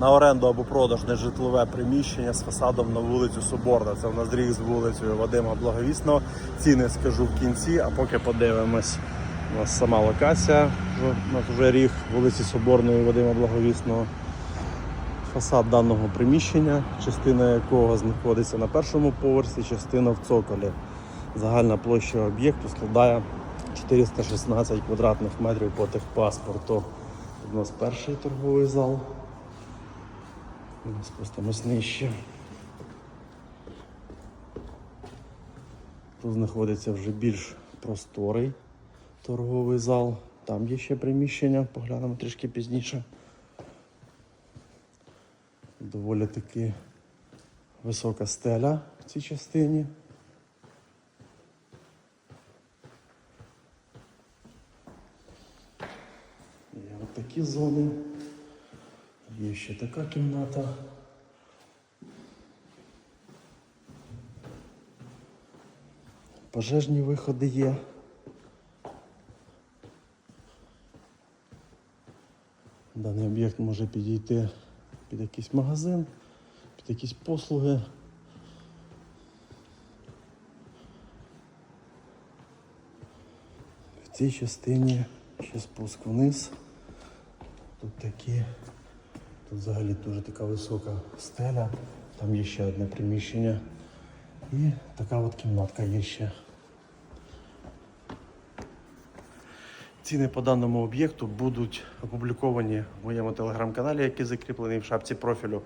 на оренду або продаж нежитлове приміщення з фасадом на вулицю Соборна. Це в нас ріг з вулицею Вадима Благовісного. Ціни скажу в кінці, а поки подивимось. У нас сама локація. У нас вже ріг вулиці Соборної Вадима Благовісного. Фасад даного приміщення, частина якого знаходиться на першому поверсі, частина в цоколі. Загальна площа об'єкту складає 416 квадратних метрів по техпаспорту. У нас перший торговий зал. Ми Спустимось нижче. Тут знаходиться вже більш просторий торговий зал. Там є ще приміщення, поглянемо трішки пізніше. Доволі таки висока стеля в цій частині. Є такі зони. Є ще така кімната. Пожежні виходи є. Даний об'єкт може підійти під якийсь магазин, під якісь послуги. В цій частині ще спуск вниз. Тут такі, тут взагалі дуже така висока стеля, там є ще одне приміщення. І така от кімнатка є ще. Ціни по даному об'єкту будуть опубліковані в моєму телеграм-каналі, який закріплений в шапці профілю.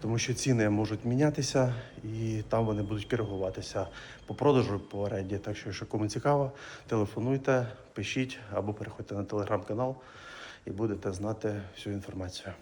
Тому що ціни можуть мінятися і там вони будуть коригуватися по продажу по оренді. Так що, якщо кому цікаво, телефонуйте, пишіть або переходьте на телеграм-канал і будете знати всю інформацію.